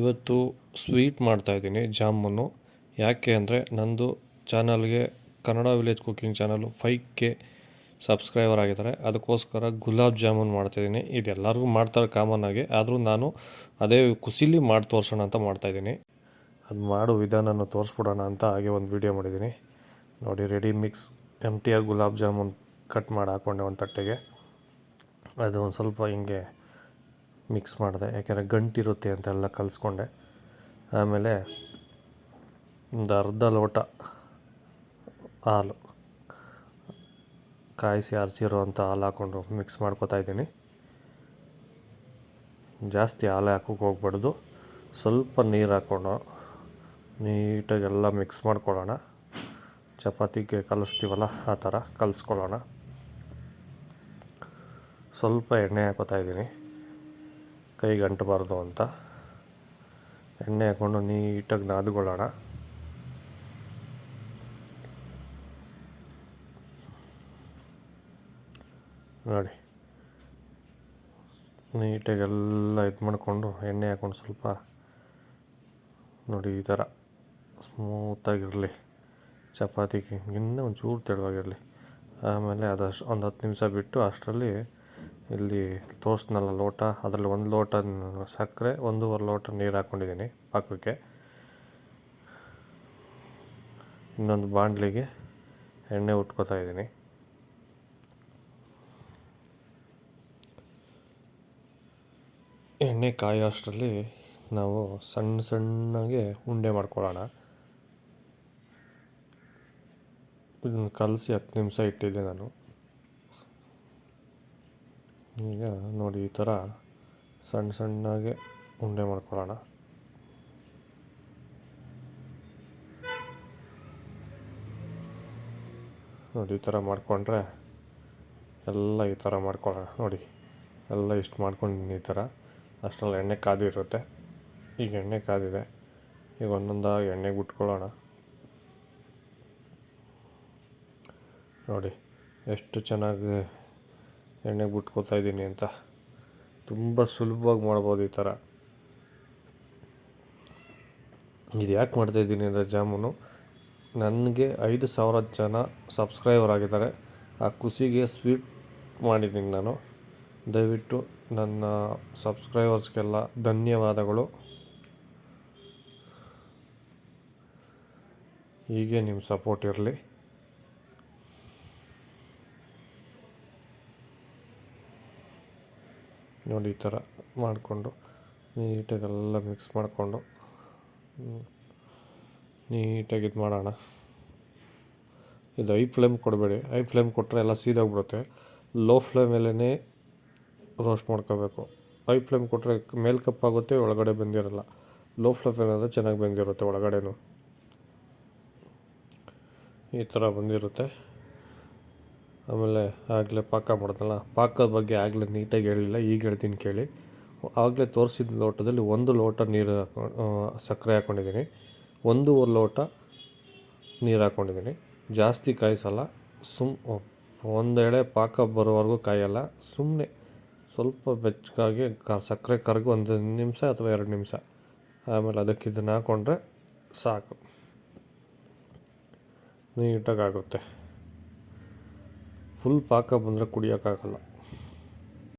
ಇವತ್ತು ಸ್ವೀಟ್ ಮಾಡ್ತಾಯಿದ್ದೀನಿ ಜಾಮೂನು. ಯಾಕೆ ಅಂದರೆ ನಂದು ಚಾನಲ್ಗೆ Kannada village cooking channel five K subscriber ಆಗಿದ್ದಾರೆ. ಅದಕ್ಕೋಸ್ಕರ ಗುಲಾಬ್ ಜಾಮೂನ್ ಮಾಡ್ತಾಯಿದ್ದೀನಿ ಇದು ಎಲ್ಲರಿಗೂ ಮಾಡ್ತಾರೆ ಕಾಮನ್ ಆಗಿ. ಆದರೂ ನಾನು ಅದೇ ಖುಷಿಲಿ ಮಾಡಿ ತೋರಿಸೋಣ ಅಂತ ಮಾಡ್ತಾಯಿದ್ದೀನಿ ಅದು ಮಾಡೋ ವಿಧಾನನ ತೋರಿಸ್ಬಿಡೋಣ ಅಂತ ಹಾಗೆ ಒಂದು ವಿಡಿಯೋ ಮಾಡಿದ್ದೀನಿ. ನೋಡಿ, ready mix M T R gulab jamun cut ಮಾಡಿ ಹಾಕ್ಕೊಂಡೆ ಒಂದು ತಟ್ಟೆಗೆ. ಅದು ಒಂದು ಸ್ವಲ್ಪ ಹಿಂಗೆ ಮಿಕ್ಸ್ ಮಾಡಿದೆ. ಯಾಕೆಂದರೆ ಗಂಟಿರುತ್ತೆ ಅಂತೆಲ್ಲ ಕಲಿಸ್ಕೊಂಡೆ. ಆಮೇಲೆ ಒಂದು ಅರ್ಧ ಲೋಟ ಹಾಲು ಕಾಯಿಸಿ ಅರಿಸಿರುವಂಥ ಹಾಲು ಹಾಕ್ಕೊಂಡು ಮಿಕ್ಸ್ ಮಾಡ್ಕೊತಾ ಇದ್ದೀನಿ. ಜಾಸ್ತಿ ಹಾಲು ಹಾಕೋಕೆ ಹೋಗ್ಬಾರ್ದು. ಸ್ವಲ್ಪ ನೀರು ಹಾಕ್ಕೊಂಡು ನೀಟಾಗಿ ಎಲ್ಲ ಮಿಕ್ಸ್ ಮಾಡ್ಕೊಳ್ಳೋಣ. ಚಪಾತಿಗೆ ಕಲಿಸ್ತೀವಲ್ಲ ಆ ಥರ ಕಲಿಸ್ಕೊಳ್ಳೋಣ. ಸ್ವಲ್ಪ ಎಣ್ಣೆ ಹಾಕೋತಾ ಇದ್ದೀನಿ. ಕೈಗೆ ಅಂಟಬಾರ್ದು ಅಂತ. ಎಣ್ಣೆ ಹಾಕ್ಕೊಂಡು ನೀಟಾಗಿ ನಾದ್ಕೊಳ್ಳೋಣ. ನೋಡಿ. ನೀಟಾಗಿ ಎಲ್ಲ ಇದು ಮಾಡಿಕೊಂಡು ಎಣ್ಣೆ ಹಾಕ್ಕೊಂಡು ಸ್ವಲ್ಪ ನೋಡಿ ಈ ಥರ ಸ್ಮೂತಾಗಿರಲಿ ಚಪಾತಿಗೆ ಇನ್ನೂ ಒಂಚೂರು ತೆಳುವಾಗಿರಲಿ. ಆಮೇಲೆ ಅದಷ್ಟು ಒಂದು ಹತ್ತು ನಿಮಿಷ ಬಿಟ್ಟು ಅಷ್ಟರಲ್ಲಿ ಇಲ್ಲಿ ತೋಸ್ಟ್ನಲ್ಲ ಲೋಟ, ಅದರಲ್ಲಿ ಒಂದು ಲೋಟ ಸಕ್ಕರೆ, ಒಂದೂವರೆ ಲೋಟ ನೀರು ಹಾಕ್ಕೊಂಡಿದ್ದೀನಿ ಪಾಕಕ್ಕೆ. ಇನ್ನೊಂದು ಬಾಂಡ್ಲಿಗೆ ಎಣ್ಣೆ ಉಟ್ಕೋತಾ ಇದ್ದೀನಿ. ಎಣ್ಣೆ ಕಾಯೋ ಅಷ್ಟರಲ್ಲಿ ನಾವು ಸಣ್ಣ ಸಣ್ಣಗೆ ಉಂಡೆ ಮಾಡ್ಕೊಳ್ಳೋಣ. ಇದನ್ನು ಕಲಸಿ ಹತ್ತು ನಿಮಿಷ ಇಟ್ಟಿದ್ದೆ ನಾನು. ಈಗ ನೋಡಿ ಈ ಥರ ಸಣ್ಣ ಸಣ್ಣಗೆ ಉಂಡೆ ಮಾಡ್ಕೊಳ್ಳೋಣ. ನೋಡಿ ಈ ಥರ ಮಾಡಿಕೊಂಡ್ರೆ ಎಲ್ಲ ಈ ಥರ ಮಾಡ್ಕೊಳ್ಳೋಣ. ನೋಡಿ ಎಲ್ಲ ಇಷ್ಟು ಮಾಡ್ಕೊಂಡಿದ್ದೀನಿ ಈ ಥರ. ಅಷ್ಟರಲ್ಲಿ ಎಣ್ಣೆ ಕಾದಿರುತ್ತೆ ಈಗ ಎಣ್ಣೆ ಕಾದಿದೆ. ಈಗ ಒಂದೊಂದಾಗಿ ಎಣ್ಣೆಗೆ ಬಿಟ್ಕೊಳ್ಳೋಣ ನೋಡಿ ಎಷ್ಟು ಚೆನ್ನಾಗಿ ಎಣ್ಣೆಗೆ ಬಿಟ್ಕೋತಾ ಇದ್ದೀನಿ ಅಂತ. ತುಂಬ ಸುಲಭವಾಗಿ ಮಾಡ್ಬೋದು ಈ ಥರ. ಇದು ಯಾಕೆ ಮಾಡ್ತಾಯಿದ್ದೀನಿ ಅಂದರೆ ಜಾಮೂನು, ನನಗೆ ಐದು ಸಾವಿರ ಜನ ಸಬ್ಸ್ಕ್ರೈಬರ್ ಆಗಿದ್ದಾರೆ. ಆ ಖುಷಿಗೆ ಸ್ವೀಟ್ ಮಾಡಿದ್ದೀನಿ ನಾನು. ದಯವಿಟ್ಟು ನನ್ನ ಸಬ್ಸ್ಕ್ರೈಬರ್ಸ್ಗೆಲ್ಲ ಧನ್ಯವಾದಗಳು. ಹೀಗೆ ನಿಮ್ಮ ಸಪೋರ್ಟ್ ಇರಲಿ. ನೋಡಿ, ಈ ಥರ ಮಾಡಿಕೊಂಡು ನೀಟಾಗೆಲ್ಲ ಮಿಕ್ಸ್ ಮಾಡಿಕೊಂಡು ನೀಟಾಗಿ ಇದು ಮಾಡೋಣ. ಇದು ಐ ಫ್ಲೇಮ್ ಕೊಡಬೇಡಿ. ಐ ಫ್ಲೇಮ್ ಕೊಟ್ಟರೆ ಎಲ್ಲ ಸೀದೋಗ್ಬಿಡುತ್ತೆ. ಲೋ ಫ್ಲೇಮಲ್ಲೇ ರೋಸ್ಟ್ ಮಾಡ್ಕೋಬೇಕು. ಐ ಫ್ಲೇಮ್ ಕೊಟ್ಟರೆ ಮೇಲ್ ಕಪ್ಪಾಗುತ್ತೆ ಒಳಗಡೆ ಬಂದಿರಲ್ಲ. ಲೋ ಫ್ಲೇಮ್ ಏನಾದರೆ ಚೆನ್ನಾಗಿ ಬೆಂದಿರುತ್ತೆ ಒಳಗಡೆನೂ. ಈ ಥರ ಬಂದಿರುತ್ತೆ. ಆಮೇಲೆ ಆಗಲೇ ಪಾಕ ಮಾಡಿದ್ನಲ್ಲ ಪಾಕದ ಬಗ್ಗೆ ಆಗಲೇ ನೀಟಾಗಿ ಹೇಳಿಲ್ಲ, ಈಗ ಹೇಳ್ತೀನಿ ಕೇಳಿ. ಆಗಲೇ ತೋರಿಸಿದ ಲೋಟದಲ್ಲಿ ಒಂದು ಲೋಟ ನೀರು ಹಾಕೊಂಡು ಸಕ್ಕರೆ ಹಾಕ್ಕೊಂಡಿದ್ದೀನಿ ಒಂದೂವರೆ ಲೋಟ ನೀರು ಹಾಕ್ಕೊಂಡಿದ್ದೀನಿ ಜಾಸ್ತಿ ಕಾಯಿಸಲ್ಲ, ಸುಮ್ ಒಂದು ಎಳೆ ಪಾಕ ಬರೋವರೆಗೂ ಕಾಯಲ್ಲ ಸುಮ್ಮನೆ ಸ್ವಲ್ಪ ಬೆಚ್ಚಗಾಗಿ ಕ, ಸಕ್ಕರೆ ಕರಗಿ ಒಂದು ನಿಮಿಷ ಅಥವಾ ಎರಡು ನಿಮಿಷ. ಆಮೇಲೆ ಅದಕ್ಕೆ ಇದನ್ನು ಹಾಕ್ಕೊಂಡ್ರೆ ಸಾಕು. ನೀಟಾಗಿ ಆಗುತ್ತೆ. ಫುಲ್ ಪಾಕ ಬಂದರೆ ಕುಡಿಯೋಕ್ಕಾಗಲ್ಲ